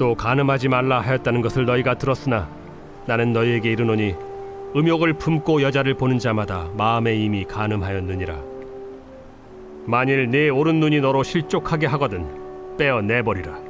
또 간음하지 말라 하였다는 것을 너희가 들었으나 나는 너희에게 이르노니 음욕을 품고 여자를 보는 자마다 마음에 이미 간음하였느니라. 만일 네 오른 눈이 너로 실족하게 하거든 빼어 내버리라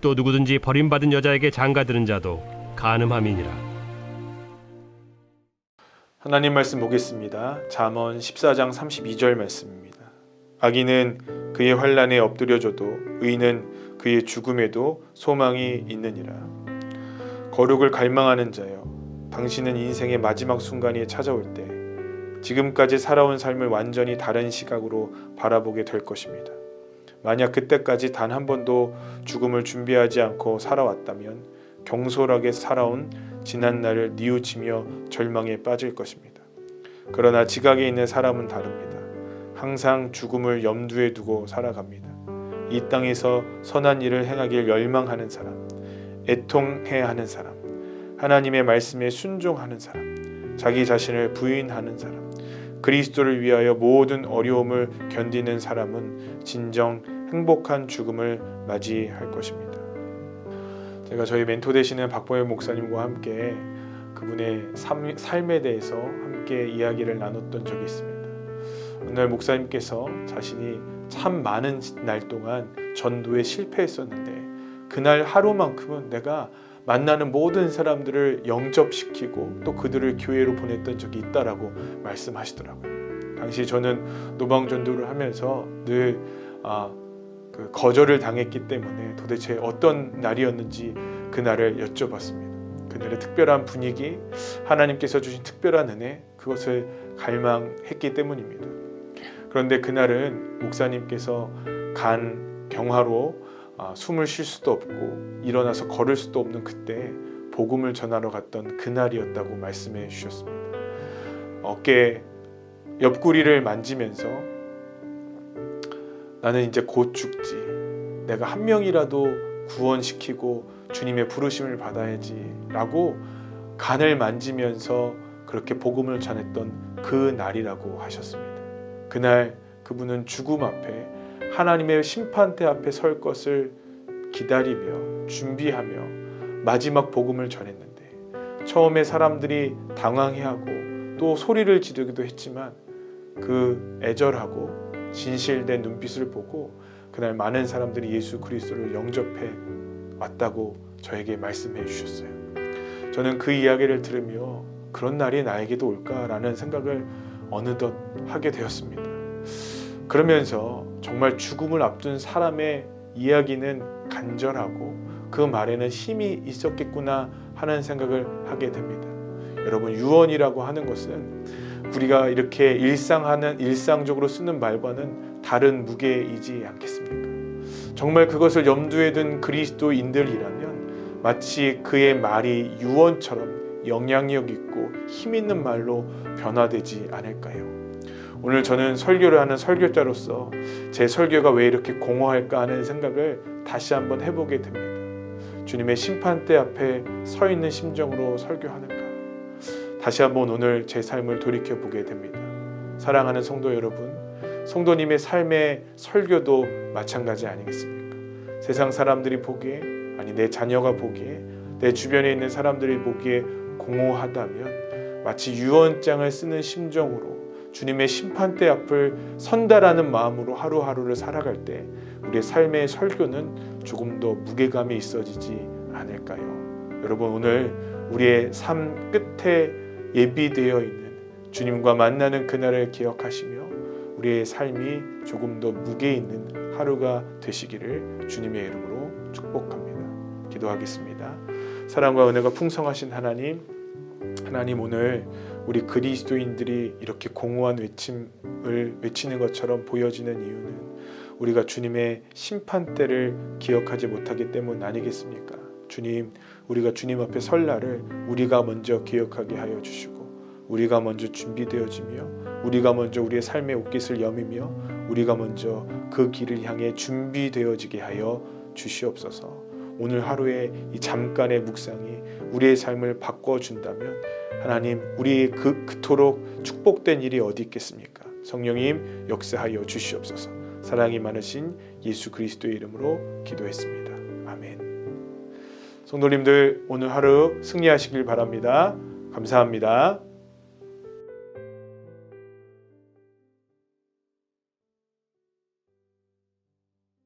또 누구든지 버림받은 여자에게 장가드는 자도 간음함이니라 하나님 말씀 보겠습니다. 잠언 14장 32절 말씀입니다. 악인은 그의 환란에 엎드려져도 의인은 그의 죽음에도 소망이 있느니라. 거룩을 갈망하는 자여, 당신은 인생의 마지막 순간이 찾아올 때 지금까지 살아온 삶을 완전히 다른 시각으로 바라보게 될 것입니다. 만약 그때까지 단 한 번도 죽음을 준비하지 않고 살아왔다면 경솔하게 살아온 지난 날을 뉘우치며 절망에 빠질 것입니다. 그러나 지각에 있는 사람은 다릅니다. 항상 죽음을 염두에 두고 살아갑니다. 이 땅에서 선한 일을 행하길 열망하는 사람, 애통해 하는 사람, 하나님의 말씀에 순종하는 사람, 자기 자신을 부인하는 사람, 그리스도를 위하여 모든 어려움을 견디는 사람은 진정 행복한 죽음을 맞이할 것입니다. 제가 저희 멘토 되시는 박보현 목사님과 함께 그분의 삶, 삶에 대해서 함께 이야기를 나눴던 적이 있습니다. 오늘 목사님께서 자신이 참 많은 날 동안 전도에 실패했었는데 그날 하루만큼은 내가 만나는 모든 사람들을 영접시키고 또 그들을 교회로 보냈던 적이 있다라고 말씀하시더라고요. 당시 저는 노방 전도를 하면서 늘 아, 그 거절을 당했기 때문에 도대체 어떤 날이었는지 그날을 여쭤봤습니다. 그날의 특별한 분위기, 하나님께서 주신 특별한 은혜, 그것을 갈망했기 때문입니다. 그런데 그날은 목사님께서 간 병화로 아, 숨을 쉴 수도 없고 일어나서 걸을 수도 없는 그때 복음을 전하러 갔던 그날이었다고 말씀해 주셨습니다. 어깨 옆구리를 만지면서 나는 이제 곧 죽지. 내가 한 명이라도 구원시키고 주님의 부르심을 받아야지 라고 간을 만지면서 그렇게 복음을 전했던 그 날이라고 하셨습니다. 그날 그분은 죽음 앞에 하나님의 심판대 앞에 설 것을 기다리며 준비하며 마지막 복음을 전했는데 처음에 사람들이 당황해하고 또 소리를 지르기도 했지만 그 애절하고 진실된 눈빛을 보고 그날 많은 사람들이 예수 그리스도를 영접해 왔다고 저에게 말씀해 주셨어요. 저는 그 이야기를 들으며 그런 날이 나에게도 올까라는 생각을 어느덧 하게 되었습니다. 그러면서 정말 죽음을 앞둔 사람의 이야기는 간절하고 그 말에는 힘이 있었겠구나 하는 생각을 하게 됩니다. 여러분 유언이라고 하는 것은 우리가 이렇게 일상하는 일상적으로 쓰는 말과는 다른 무게이지 않겠습니까? 정말 그것을 염두에 둔 그리스도인들이라면 마치 그의 말이 유언처럼 영향력 있고 힘 있는 말로 변화되지 않을까요? 오늘 저는 설교를 하는 설교자로서 제 설교가 왜 이렇게 공허할까 하는 생각을 다시 한번 해보게 됩니다. 주님의 심판대 앞에 서 있는 심정으로 설교하는가? 다시 한번 오늘 제 삶을 돌이켜 보게 됩니다. 사랑하는 성도 여러분, 성도님의 삶의 설교도 마찬가지 아니겠습니까? 세상 사람들이 보기에 아니 내 자녀가 보기에 내 주변에 있는 사람들이 보기에 공허하다면 마치 유언장을 쓰는 심정으로 주님의 심판대 앞을 선다라는 마음으로 하루하루를 살아갈 때 우리의 삶의 설교는 조금 더 무게감이 있어지지 않을까요? 여러분 오늘 우리의 삶 끝에 예비되어 있는 주님과 만나는 그날을 기억하시며 우리의 삶이 조금 더 무게 있는 하루가 되시기를 주님의 이름으로 축복합니다. 기도하겠습니다. 사랑과 은혜가 풍성하신 하나님, 하나님 오늘 우리 그리스도인들이 이렇게 공허한 외침을 외치는 것처럼 보여지는 이유는 우리가 주님의 심판 때를 기억하지 못하기 때문 아니겠습니까? 주님, 우리가 주님 앞에 설 날을 우리가 먼저 기억하게 하여 주시고 우리가 먼저 준비되어지며 우리가 먼저 우리의 삶의 옷깃을 여미며 우리가 먼저 그 길을 향해 준비되어지게 하여 주시옵소서. 오늘 하루의 이 잠깐의 묵상이 우리의 삶을 바꿔 준다면 하나님 우리 그 그토록 축복된 일이 어디 있겠습니까? 성령님 역사하여 주시옵소서. 사랑이 많으신 예수 그리스도의 이름으로 기도했습니다. 아멘. 성도님들 오늘 하루 승리하시길 바랍니다. 감사합니다.